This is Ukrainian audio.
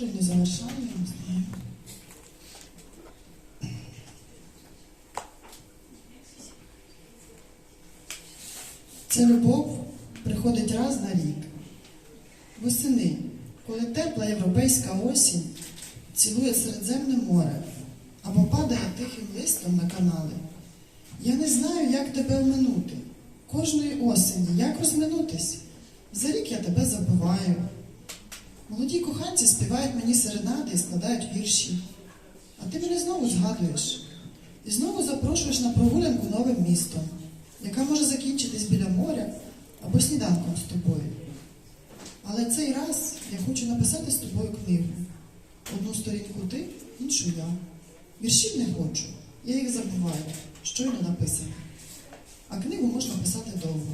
Може для завершання, не. Ця любов приходить раз на рік. Восени, коли тепла європейська осінь цілує Середземне море або падає тихим листом на канали. Я не знаю, як тебе оминути. Кожної осені, як розминутись. За рік я тебе забуваю. Молоді коханці співають мені серенади і складають вірші. А ти мене знову згадуєш. І знову запрошуєш на прогулянку новим містом, яка може закінчитись біля моря або сніданком з тобою. Але цей раз я хочу написати з тобою книгу. Одну сторінку ти, іншу я. Віршів не хочу, я їх забуваю, щойно написано. А книгу можна писати довго.